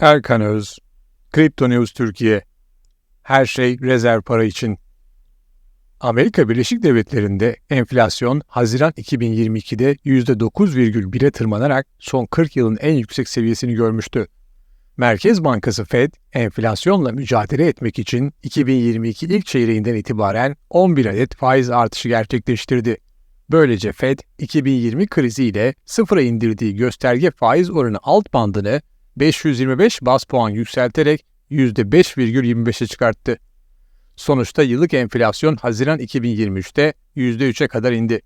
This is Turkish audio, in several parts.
Erkan Öz, Kripto News Türkiye. Her şey rezerv para için. Amerika Birleşik Devletleri'nde enflasyon Haziran 2022'de %9,1'e tırmanarak son 40 yılın en yüksek seviyesini görmüştü. Merkez Bankası Fed, enflasyonla mücadele etmek için 2022 ilk çeyreğinden itibaren 11 adet faiz artışı gerçekleştirdi. Böylece Fed, 2020 kriziyle sıfıra indirdiği gösterge faiz oranı alt bandını 525 bas puan yükselterek %5,25'e çıkarttı. Sonuçta yıllık enflasyon Haziran 2023'te %3'e kadar indi.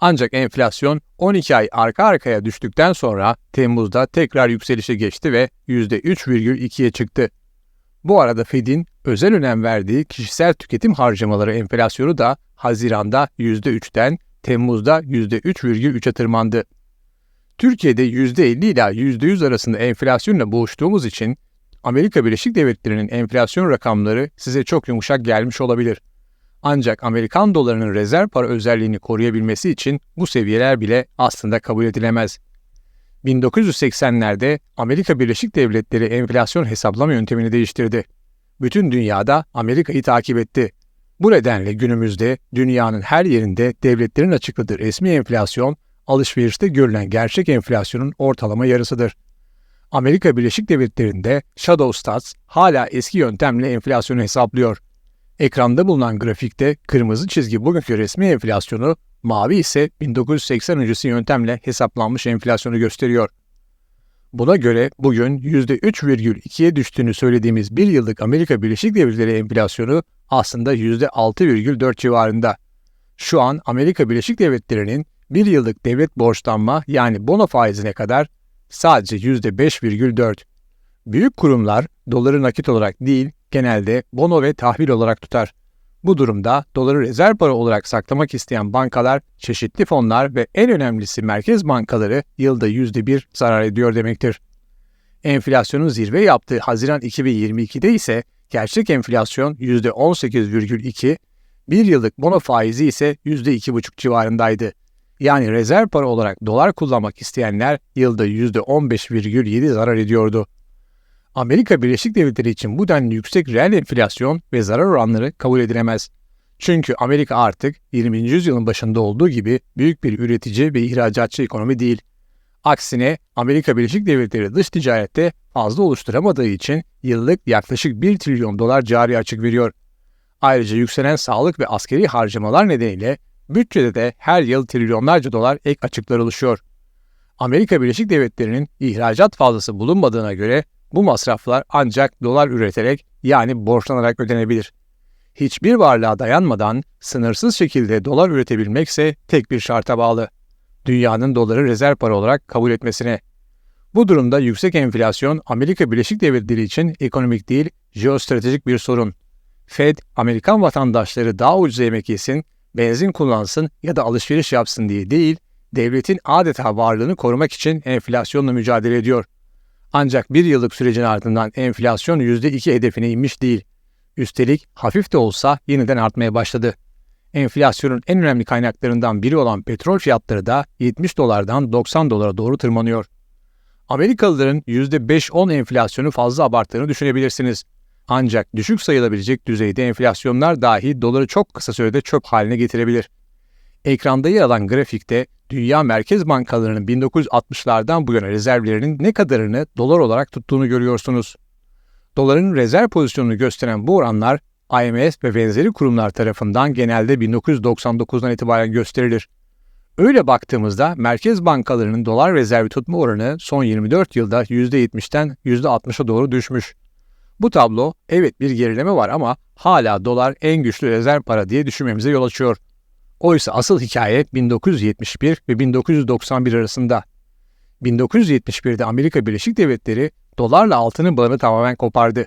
Ancak enflasyon 12 ay arka arkaya düştükten sonra Temmuz'da tekrar yükselişe geçti ve %3,2'ye çıktı. Bu arada Fed'in özel önem verdiği kişisel tüketim harcamaları enflasyonu da Haziran'da %3'ten Temmuz'da %3,3'e tırmandı. Türkiye'de %50 ila %100 arasında enflasyonla boğuştuğumuz için Amerika Birleşik Devletleri'nin enflasyon rakamları size çok yumuşak gelmiş olabilir. Ancak Amerikan dolarının rezerv para özelliğini koruyabilmesi için bu seviyeler bile aslında kabul edilemez. 1980'lerde Amerika Birleşik Devletleri enflasyon hesaplama yöntemini değiştirdi. Bütün dünyada Amerika'yı takip etti. Bu nedenle günümüzde dünyanın her yerinde devletlerin açıkladığı resmi enflasyon, alışverişte görülen gerçek enflasyonun ortalama yarısıdır. Amerika Birleşik Devletleri'nde Shadow Stats hala eski yöntemle enflasyonu hesaplıyor. Ekranda bulunan grafikte kırmızı çizgi bugünkü resmi enflasyonu, mavi ise 1980 öncesi yöntemle hesaplanmış enflasyonu gösteriyor. Buna göre bugün %3,2'ye düştüğünü söylediğimiz bir yıllık Amerika Birleşik Devletleri enflasyonu aslında %6,4 civarında. Şu an Amerika Birleşik Devletleri'nin bir yıllık devlet borçlanma yani bono faizine kadar sadece %5,4. Büyük kurumlar doları nakit olarak değil genelde bono ve tahvil olarak tutar. Bu durumda doları rezerv para olarak saklamak isteyen bankalar, çeşitli fonlar ve en önemlisi merkez bankaları yılda %1 zarar ediyor demektir. Enflasyonun zirve yaptığı Haziran 2022'de ise gerçek enflasyon %18,2, bir yıllık bono faizi ise %2,5 civarındaydı. Yani rezerv para olarak dolar kullanmak isteyenler yılda %15,7 zarar ediyordu. Amerika Birleşik Devletleri için bu denli yüksek reel enflasyon ve zarar oranları kabul edilemez. Çünkü Amerika artık 20. yüzyılın başında olduğu gibi büyük bir üretici ve ihracatçı ekonomi değil. Aksine Amerika Birleşik Devletleri dış ticarette fazla oluşturamadığı için yıllık yaklaşık 1 trilyon dolar cari açık veriyor. Ayrıca yükselen sağlık ve askeri harcamalar nedeniyle bütçede de her yıl trilyonlarca dolar ek açıklar oluşuyor. Amerika Birleşik Devletleri'nin ihracat fazlası bulunmadığına göre bu masraflar ancak dolar üreterek yani borçlanarak ödenebilir. Hiçbir varlığa dayanmadan sınırsız şekilde dolar üretebilmekse tek bir şarta bağlı. Dünyanın doları rezerv para olarak kabul etmesine. Bu durumda yüksek enflasyon Amerika Birleşik Devletleri için ekonomik değil, jeostratejik bir sorun. Fed, Amerikan vatandaşları daha ucuz yemek yesin, benzin kullansın ya da alışveriş yapsın diye değil, devletin adeta varlığını korumak için enflasyonla mücadele ediyor. Ancak bir yıllık sürecin ardından enflasyon %2 hedefine inmiş değil. Üstelik hafif de olsa yeniden artmaya başladı. Enflasyonun en önemli kaynaklarından biri olan petrol fiyatları da 70 dolardan 90 dolara doğru tırmanıyor. Amerikalıların %5-10 enflasyonu fazla abarttığını düşünebilirsiniz. Ancak düşük sayılabilecek düzeyde enflasyonlar dahi doları çok kısa sürede çöp haline getirebilir. Ekranda yer alan grafikte dünya merkez bankalarının 1960'lardan bu yana rezervlerinin ne kadarını dolar olarak tuttuğunu görüyorsunuz. Doların rezerv pozisyonunu gösteren bu oranlar IMF ve benzeri kurumlar tarafından genelde 1999'dan itibaren gösterilir. Öyle baktığımızda merkez bankalarının dolar rezervi tutma oranı son 24 yılda %70'ten %60'a doğru düşmüş. Bu tablo evet bir gerileme var ama hala dolar en güçlü rezerv para diye düşünmemize yol açıyor. Oysa asıl hikaye 1971 ve 1991 arasında. 1971'de Amerika Birleşik Devletleri dolarla altının bağını tamamen kopardı.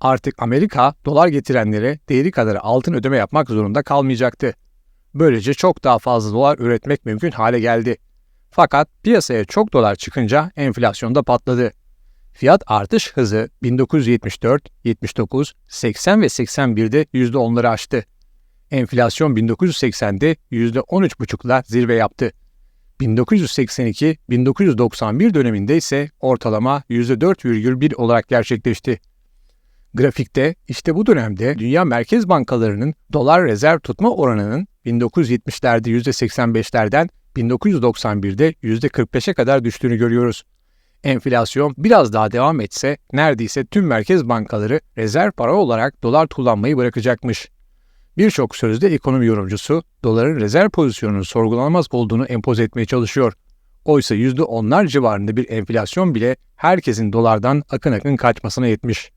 Artık Amerika dolar getirenlere değeri kadar altın ödeme yapmak zorunda kalmayacaktı. Böylece çok daha fazla dolar üretmek mümkün hale geldi. Fakat piyasaya çok dolar çıkınca enflasyon da patladı. Fiyat artış hızı 1974, 79, 80 ve 81'de %10'ları aştı. Enflasyon 1980'de %13,5'la zirve yaptı. 1982-1991 döneminde ise ortalama %4,1 olarak gerçekleşti. Grafikte işte bu dönemde dünya merkez bankalarının dolar rezerv tutma oranının 1970'lerde %85'lerden 1991'de %45'e kadar düştüğünü görüyoruz. Enflasyon biraz daha devam etse neredeyse tüm merkez bankaları rezerv para olarak dolar kullanmayı bırakacakmış. Birçok sözde ekonomi yorumcusu doların rezerv pozisyonunun sorgulanamaz olduğunu empoze etmeye çalışıyor. Oysa %10'lar civarında bir enflasyon bile herkesin dolardan akın akın kaçmasına yetmiş.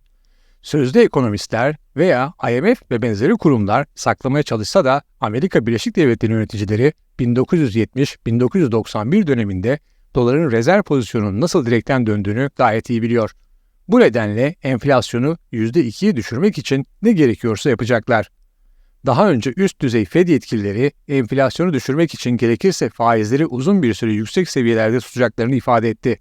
Sözde ekonomistler veya IMF ve benzeri kurumlar saklamaya çalışsa da Amerika Birleşik Devletleri yöneticileri 1970-1991 döneminde doların rezerv pozisyonunun nasıl direkten döndüğünü gayet iyi biliyor. Bu nedenle enflasyonu %2'ye düşürmek için ne gerekiyorsa yapacaklar. Daha önce üst düzey Fed yetkilileri enflasyonu düşürmek için gerekirse faizleri uzun bir süre yüksek seviyelerde tutacaklarını ifade etti.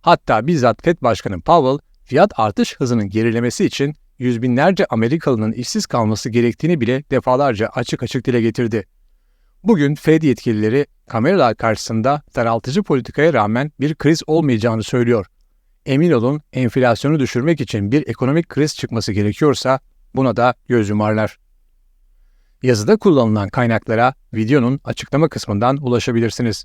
Hatta bizzat Fed Başkanı Powell, fiyat artış hızının gerilemesi için yüz binlerce Amerikalının işsiz kalması gerektiğini bile defalarca açık açık dile getirdi. Bugün Fed yetkilileri kameralar karşısında daraltıcı politikaya rağmen bir kriz olmayacağını söylüyor. Emin olun enflasyonu düşürmek için bir ekonomik kriz çıkması gerekiyorsa buna da göz yumarlar. Yazıda kullanılan kaynaklara videonun açıklama kısmından ulaşabilirsiniz.